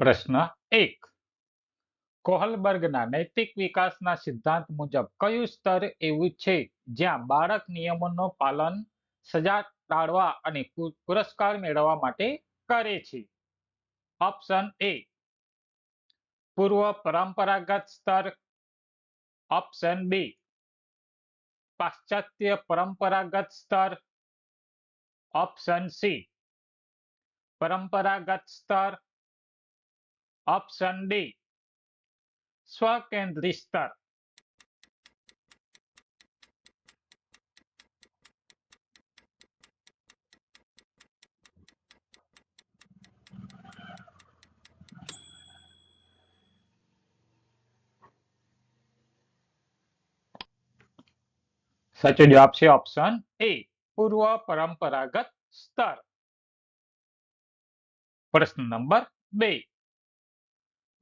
પ્રશ્ન એક. કોહલબર્ગના નૈતિક વિકાસના સિદ્ધાંત મુજબ કયું સ્તર એવું છે જ્યાં બાળક નિયમોનું પાલન, સજા ટાળવા અને પુરસ્કાર મેળવવા માટે કરે છે? Option A. પૂર્વ પરંપરાગત સ્તર. Option B. પાશ્ચાત્ય પરંપરાગત સ્તર. Option C. પરંપરાગત સ્તર. ઓપ્શન ડી સ્વકેન્દ્રી સ્તર સાચો જવાબ છે ઓપ્શન એ પૂર્વ પરંપરાગત સ્તર પ્રશ્ન નંબર બે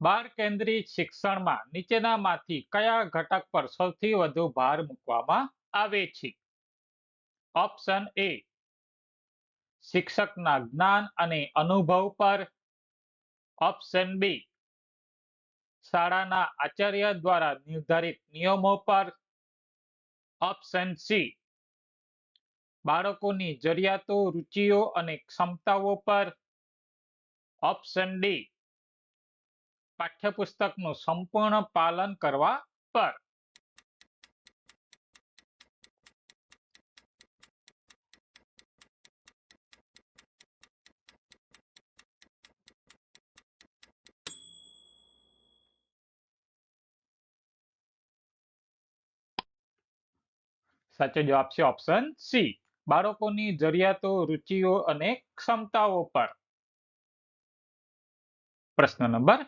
બાળ કેન્દ્રિત શિક્ષણમાં નીચેનામાંથી કયા ઘટક પર સૌથી વધુ ભાર મૂકવામાં આવે છે? ઓપ્શન એ, શિક્ષકના જ્ઞાન અને અનુભવ પર. ઓપ્શન બી, શાળાના આચાર્ય દ્વારા નિર્ધારિત નિયમો પર. ઓપ્શન સી, બાળકોની જરૂરિયાતો, રુચિઓ અને ક્ષમતાઓ પર. ઓપ્શન ડી પાઠ્યપુસ્તકનું સંપૂર્ણ પાલન કરવા પર. સાચો જવાબ છે ઓપ્શન સી બાળકોની જરૂરિયાતો, રુચિઓ અને ક્ષમતાઓ પર. પ્રશ્ન નંબર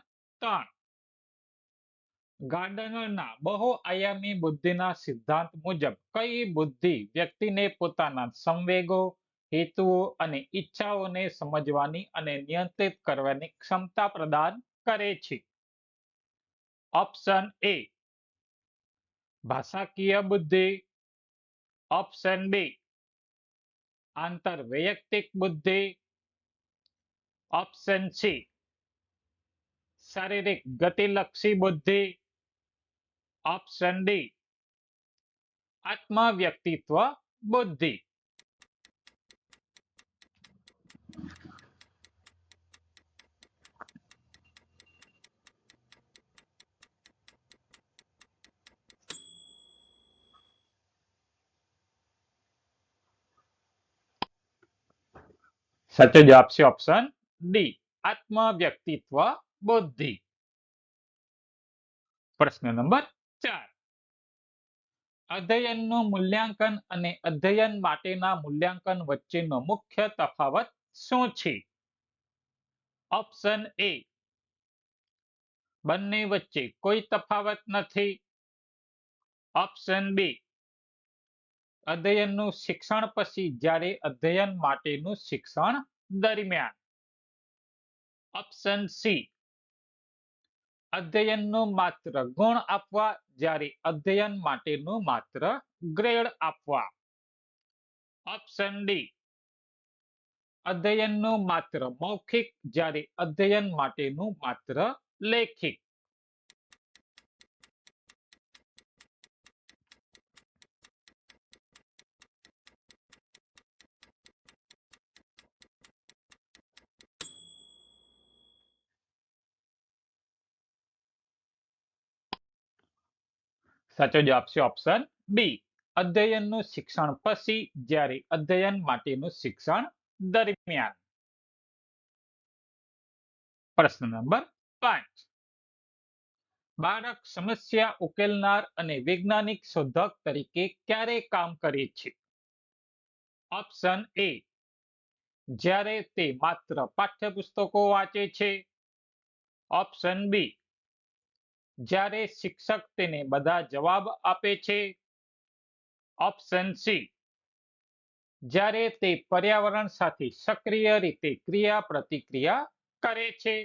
સિદ્ધાંત મુજબ કઈ બુદ્ધિ વ્યક્તિને પોતાના સંવેગો, હેતુઓ અને ઈચ્છાઓને સમજવાની અને નિયંત્રિત કરવાની ક્ષમતા પ્રદાન કરે છે? Option A. ભાષાકીય બુદ્ધિ. Option B. આંતરવૈયક્તિક બુદ્ધિ. Option C. શારીરિક ગતિલક્ષી બુદ્ધિ ઓપ્શન ડી આત્મવ્યક્તિત્વ બુદ્ધિ. સાચો જવાબ છે ઓપ્શન ડી આત્મવ્યક્તિત્વ બુદ્ધિ પ્રશ્ન નંબર ચાર. અધ્યયનનું મૂલ્યાંકન અને અધ્યયન માટેના મૂલ્યાંકન વચ્ચેનો મુખ્ય તફાવત શું છે? Option A. બંને વચ્ચે કોઈ તફાવત નથી. Option B. અધ્યયનનું શિક્ષણ પછી જ્યારે અધ્યયન માટેનું શિક્ષણ દરમિયાન. Option C. અધ્યયનનું માત્ર ગુણ આપવા, જ્યારે અધ્યયન માટેનું માત્ર ગ્રેડ આપવા. ઓપ્શન ડી અધ્યયનનું માત્ર મૌખિક, જ્યારે અધ્યયન માટેનું માત્ર લેખિક. સાચો જવાબ છે ઓપ્શન બી અધ્યયનનું શિક્ષણ પછી જ્યારે અધ્યયન માટેનું શિક્ષણ દરમિયાન. પ્રશ્ન નંબર પાંચ. બાળક સમસ્યા ઉકેલનાર અને વૈજ્ઞાનિક શોધક તરીકે ક્યારે કામ કરે છે? ઓપ્શન એ જ્યારે તે માત્ર પાઠ્યપુસ્તકો વાંચે છે. ઓપ્શન બી જ્યારે શિક્ષક તેને બધા જવાબ આપે છે. ઓપ્શન સી જ્યારે તે પર્યાવરણ સાથે સક્રિય રીતે ક્રિયા પ્રતિક્રિયા કરે છે.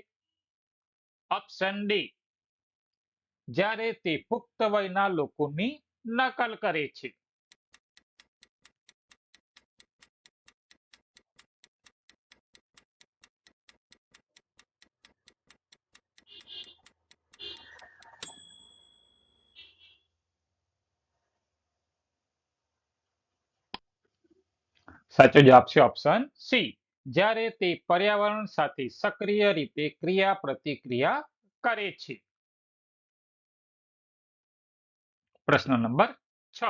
ઓપ્શન ડી જ્યારે તે પુખ્ત વયના લોકોની નકલ કરે છે. સાચો જવાબ છે ઓપ્શન સી જ્યારે તે પર્યાવરણ સાથે સક્રિય રીતે ક્રિયા પ્રતિક્રિયા કરે છે. પ્રશ્ન નંબર છ.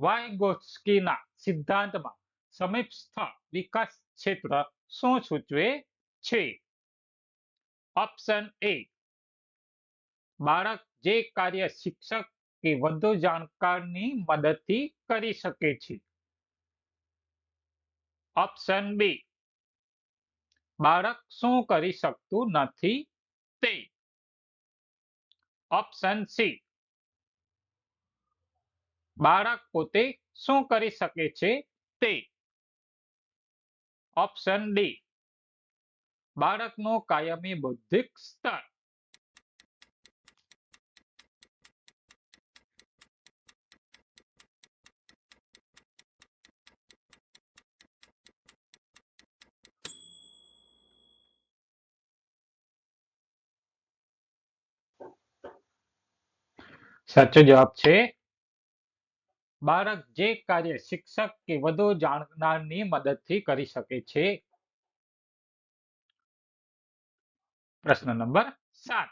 વાયગોસ્કીના સિદ્ધાંતમાં સમીપસ્થ વિકાસ ક્ષેત્ર શું સૂચવે છે? ઓપ્શન એ બાળક જે કાર્ય શિક્ષક કે વધુ જાણકારની મદદથી કરી શકે છે. ઓપ્શન બી બાળક શું કરી શકતું નથી તે. ઓપ્શન સી બાળક પોતે શું કરી શકે છે તે. ઓપ્શન ડી બાળકનો કાયમી બૌદ્ધિક સ્તર. સાચો જવાબ છે. બાળક જે કાર્ય શિક્ષક કે વધુ જાણનારની મદદથી કરી શકે છે. પ્રશ્ન નંબર સાત.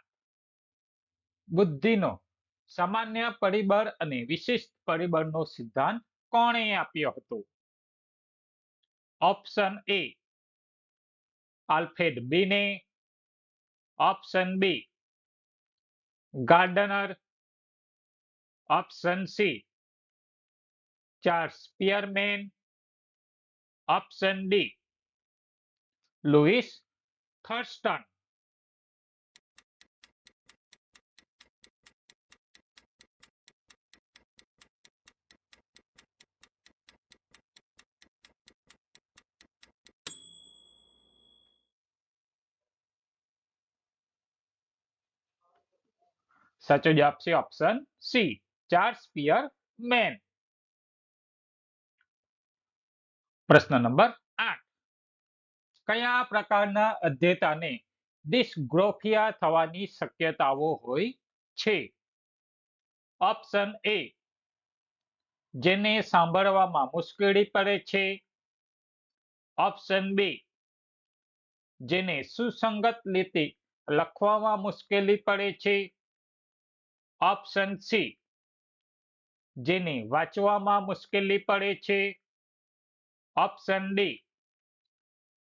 બુદ્ધિનો સામાન્ય પરિબળ અને વિશિષ્ટ પરિબળનો સિદ્ધાંત કોણે આપ્યો હતો? Option A આલ્ફેડ Binet. Option B Gardner option C Charles Spearman option D Louis Thurstone સાચો જવાબ છે option C Charles Spearman પ્રશ્ન નંબર આઠ. કયા પ્રકારના અધ્યતાને ડિસ્ગ્રોફિયા થવાની શક્યતાઓ હોય છે? ઓપ્શન એ જેને સાંભળવામાં મુશ્કેલી પડે છે. ઓપ્શન બી જેને સુસંગત રીતે લખવામાં મુશ્કેલી પડે છે. ઓપ્શન સી જેને વાંચવામાં મુશ્કેલી પડે છે. ઓપ્શન ડી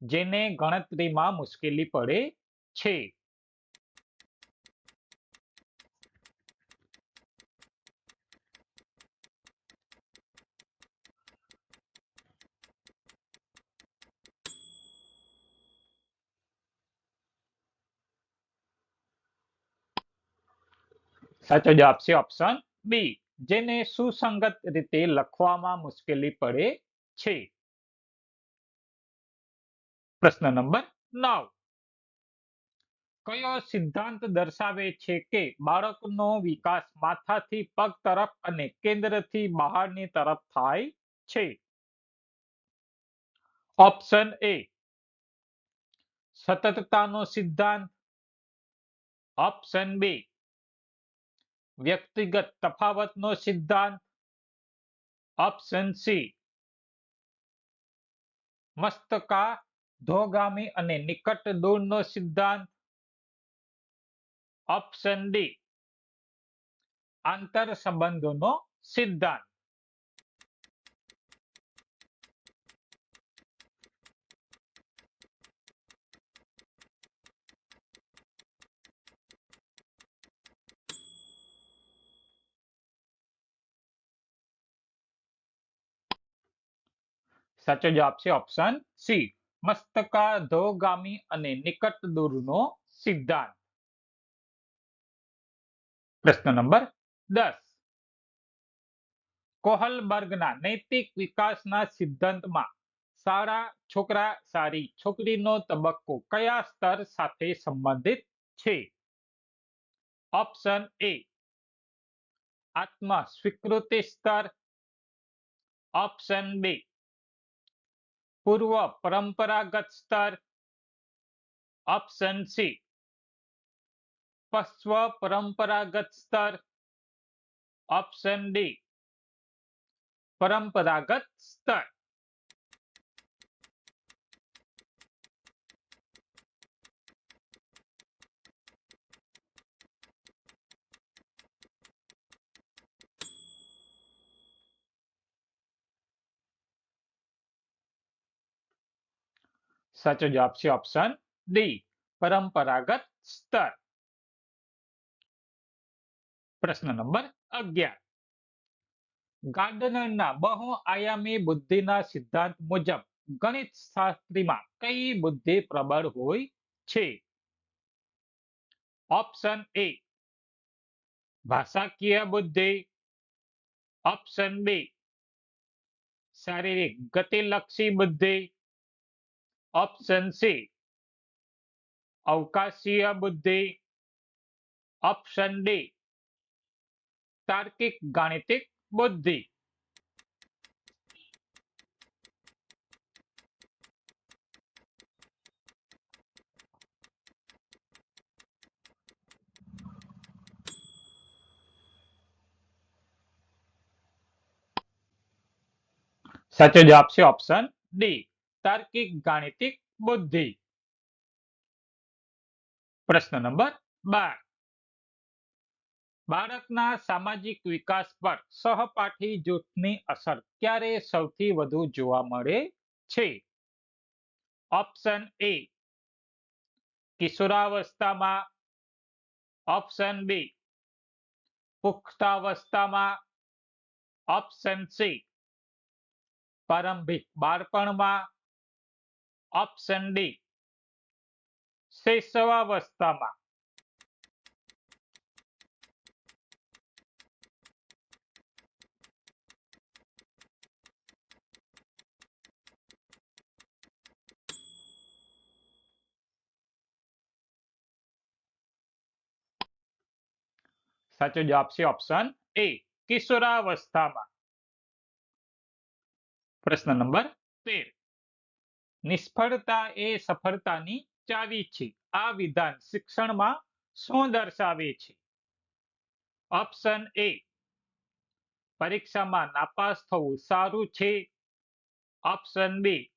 જેને ગણતરીમાં મુશ્કેલી પડે છે. સાચો જવાબ છે ઓપ્શન બી જેને સુસંગત રીતે લખવામાં મુશ્કેલી પડે છે. પ્રશ્ન નંબર નવ. કયો સિદ્ધાંત દર્શાવે છે કે બાળકનો વિકાસ માથાથી પગ તરફ અને કેન્દ્રથી બહારની તરફ થાય છે? Option A. સતતતાનો સિદ્ધાંત. Option B. વ્યક્તિગત તફાવતનો સિદ્ધાંત. ઓપ્શન સી મસ્તકા, ધોગામી અને નિકટ દૂરનો સિદ્ધાંત. ઓપ્શન ડી આંતર સંબંધોનો સિદ્ધાંત. સાચો જવાબ છે ઓપ્શન સી મસ્તકા ધોગામી અને નિકટ દૂરનો સિદ્ધાંત. પ્રશ્ન નંબર દસ. કોહલબર્ગના નૈતિક વિકાસના સિદ્ધાંતમાં સારા છોકરા સારી છોકરીનો તબક્કો કયા સ્તર સાથે સંબંધિત છે? ઓપ્શન એ આત્મ સ્વીકૃતિ સ્તર. ઓપ્શન બી પૂર્વ પરંપરાગત સ્તર. ઓપ્શન સી પશ્વ પરંપરાગત સ્તર. ઓપ્શન ડી પરંપરાગત સ્તર. સાચો જવાબ છે ઓપ્શન ડી પરંપરાગત સ્તર પ્રશ્ન નંબર અગિયાર ગાર્ડનરના બહુ આયામી બુદ્ધિના સિદ્ધાંત મુજબ ગણિત શાસ્ત્રીમાં કઈ બુદ્ધિ પ્રબળ હોય છે ઓપ્શન એ ભાષાકીય બુદ્ધિ ઓપ્શન બી શારીરિક ગતિલક્ષી બુદ્ધિ ઓપ્શન સી અવકાશીય બુદ્ધિ ઓપ્શન ડી તાર્કિક ગાણિતિક બુદ્ધિ સાચો જવાબ છે ઓપ્શન ડી તાર્કિક, ગાણિતિક બુદ્ધિ. પ્રશ્ન નંબર બાર. બાળકના સામાજિક વિકાસ પર સહપાઠી જૂથની અસર ક્યારે સૌથી વધુ જોવા મળે છે? ઓપ્શન એ, કિશોરાવસ્થામાં. ઓપ્શન બી, પુખ્તાવસ્થામાં. ઓપ્શન સી, પ્રારંભિક બાળપણમાં. ઓપ્શન ડી શૈશવાવસ્થામાં સાચો જવાબ છે ઓપ્શન એ કિશોરાવસ્થામાં પ્રશ્ન નંબર તેર નિષ્ફળતા એ સફળતાની ચાવી છે. આ વિધાન શિક્ષણમાં શું દર્શાવે છે? ઓપ્શન એ, પરીક્ષામાં નાપાસ થવું સારું છે. ઓપ્શન બી,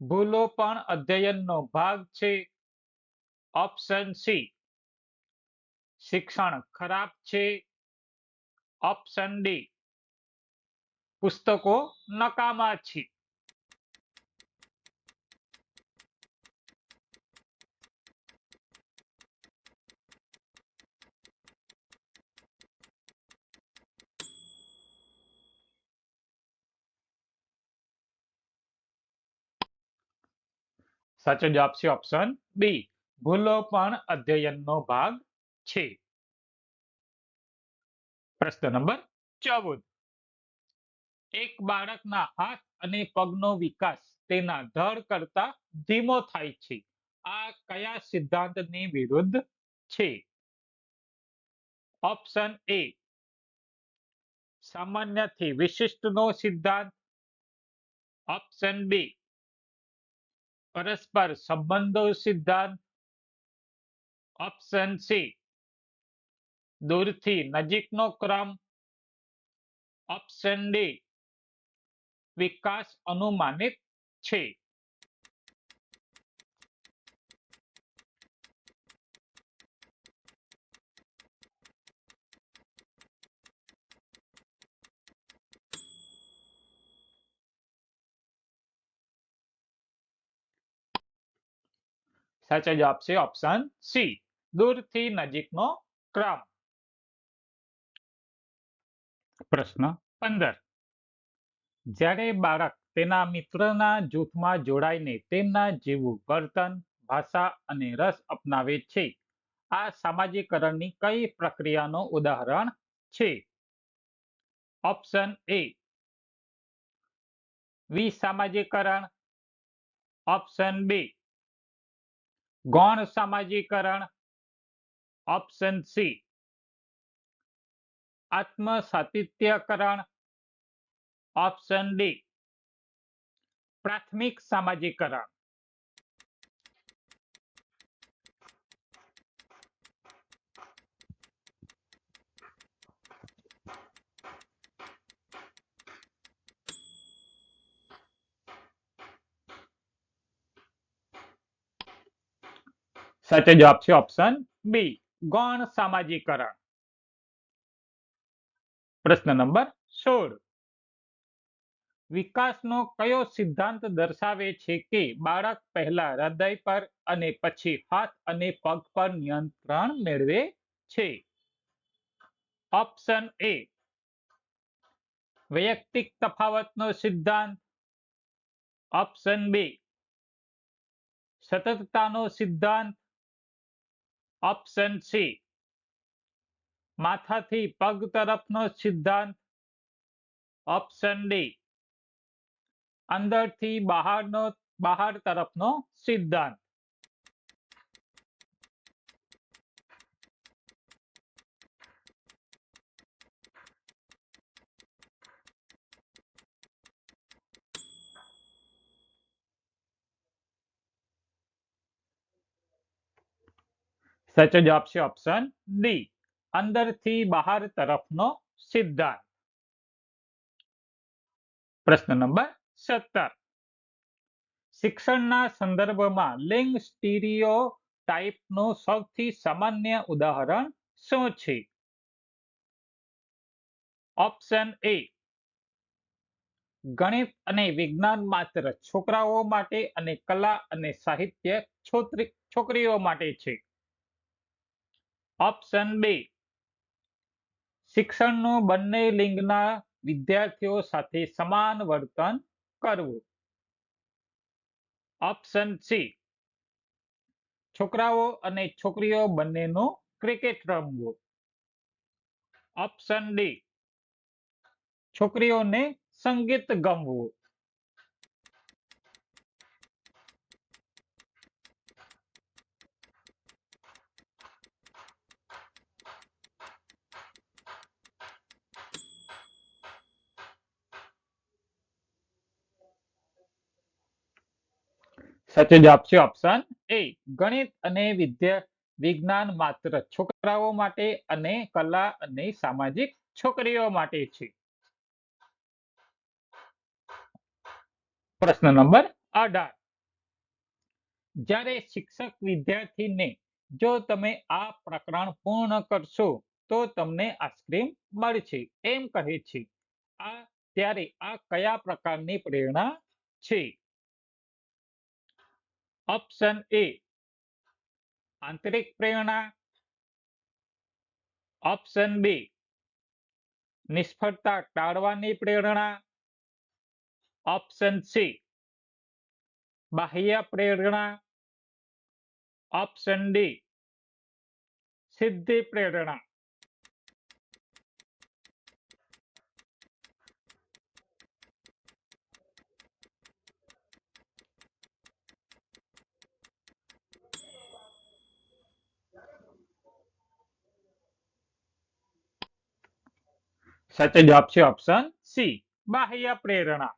ભૂલો પણ અધ્યયનનો ભાગ છે. ઓપ્શન સી, શિક્ષણ ખરાબ છે. ઓપ્શન ડી, પુસ્તકો નકામા છે. સાચો જવાબ છે ઓપ્શન બી ભૂલો પણ અધ્યયનનો ભાગ છે. પ્રશ્ન નંબર ચૌદ. એક બાળકના હાથ અને પગનો વિકાસ તેના ધડ કરતા ધીમો થાય છે. આ કયા સિદ્ધાંતની વિરુદ્ધ છે? ઓપ્શન એ સામાન્યથી વિશિષ્ટનો સિદ્ધાંત. ઓપ્શન બી પરસ્પર સંબંધો સિદ્ધાંત ઓપ્શન સી દૂરથી નજીકનો ક્રમ ઓપ્શન ડી વિકાસ અનુમાનિત છે. સાચો જવાબ છે ઓપ્શન સી દૂરથી નજીકનો ક્રમ. પ્રશ્ન પંદર. જ્યારે બાળક તેના મિત્રના જૂથમાં જોડાઈને તેમના જેવું વર્તન, ભાષા અને રસ અપનાવે છે, આ સામાજિકરણની કઈ પ્રક્રિયાનો ઉદાહરણ છે? ઓપ્શન એ વિસામાજિકરણ. ઓપ્શન બી ગૌણ સામાજિકરણ ઓપ્શન સી આત્મ સાતિત્યકરણ ઓપ્શન ડી પ્રાથમિક સામાજિકરણ. સાચો જવાબ છે ઓપ્શન બી ગૌણ સામાજિકરણ પ્રશ્ન નંબર સોળ વિકાસનો કયો સિદ્ધાંત દર્શાવે છે કે બાળક પહેલા હૃદય પર અને પછી હાથ અને પગ પર નિયંત્રણ મેળવે છે? ઓપ્શન એ વૈયક્તિક તફાવતનો સિદ્ધાંત. ઓપ્શન બી સતતતાનો સિદ્ધાંત. Option C. માથાથી પગ તરફનો સિદ્ધાંત. Option D. અંદરથી બહારનો બહાર તરફનો સિદ્ધાંત. સાચો જવાબ છે ઓપ્શન ડી અંદરથી બહાર તરફનો સિદ્ધાંત. પ્રશ્ન નંબર સત્તર. શિક્ષણના સંદર્ભમાં લિંગ સ્ટીરિયો ટાઈપનું સૌથી સામાન્ય ઉદાહરણ શું છે? ઓપ્શન એ ગણિત અને વિજ્ઞાન માત્ર છોકરાઓ માટે અને કલા અને સાહિત્ય છોકરીઓ માટે છે. ઓપ્શન બે શિક્ષણનું બંને લિંગના વિદ્યાર્થીઓ સાથે સમાન વર્તન કરવું. ઓપ્શન સી છોકરાઓ અને છોકરીઓ બંનેનું ક્રિકેટ રમવું. ઓપ્શન ડી છોકરીઓને સંગીત ગમવું. સાચો જવાબ છે ઓપ્શન એ ગણિત અને વિદ્યા વિજ્ઞાન માત્ર છોકરાઓ માટે અને કલા અને સામાજિક છોકરીઓ માટે છે. પ્રશ્ન નંબર અઢાર. જ્યારે શિક્ષક વિદ્યાર્થીને જો તમે આ પ્રકરણ પૂર્ણ કરશો, તો તમને આઈસ્ક્રીમ મળશે, એમ કહે છે. આ ત્યારે આ કયા પ્રકારની પ્રેરણા છે? ઓપ્શન એ આંતરિક પ્રેરણા. ઓપ્શન બી નિષ્ફળતા ટાળવાની પ્રેરણા. ઓપ્શન સી બાહ્ય પ્રેરણા. ઓપ્શન ડી સિદ્ધિ પ્રેરણા. સાચો જવાબ છે ઓપ્શન સી બાહ્ય પ્રેરણા.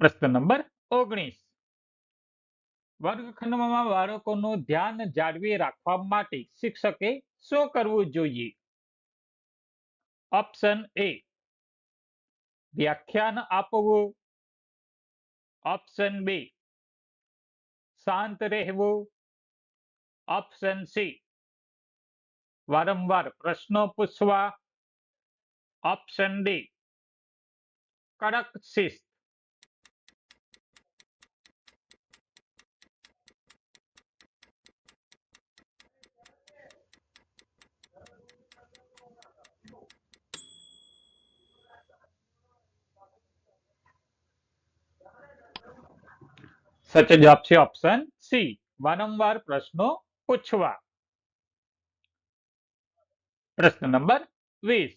પ્રશ્ન નંબર ઓગણીસ. વર્ગખંડમાં બાળકોનું ધ્યાન જાળવી રાખવા માટે શિક્ષકે શું કરવું જોઈએ? ઓપ્શન એ વ્યાખ્યાન આપવું. ઓપ્શન બી શાંત રહેવું. ઓપ્શન સી વારંવાર પ્રશ્નો પૂછવા ઓપ્શન ડી કડક શિસ્ત સાચો જવાબ છે ઓપ્શન સી વારંવાર પ્રશ્નો પૂછવા પ્રશ્ન નંબર વીસ.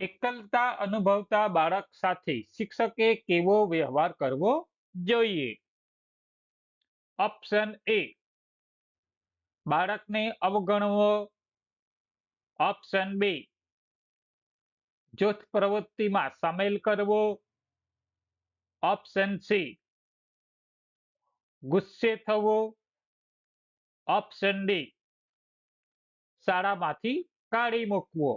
એકલતા અનુભવતા બાળક સાથે શિક્ષકે કેવો વ્યવહાર કરવો જોઈએ? ઓપ્શન એ, બાળકને અવગણવો. ઓપ્શન બી, જૂથ પ્રવૃત્તિમાં સામેલ કરવો. ઓપ્શન સી, ગુસ્સે થવો. ઓપ્શન ડી શાળામાંથી કાઢી મૂકવો.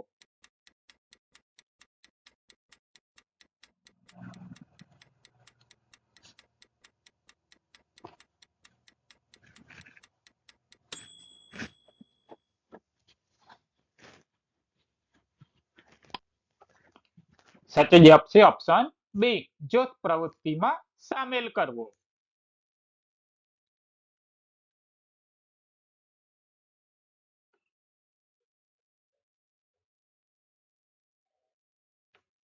સાચો જવાબ છે ઓપ્શન બી જૂથ પ્રવૃત્તિમાં સામેલ કરવો.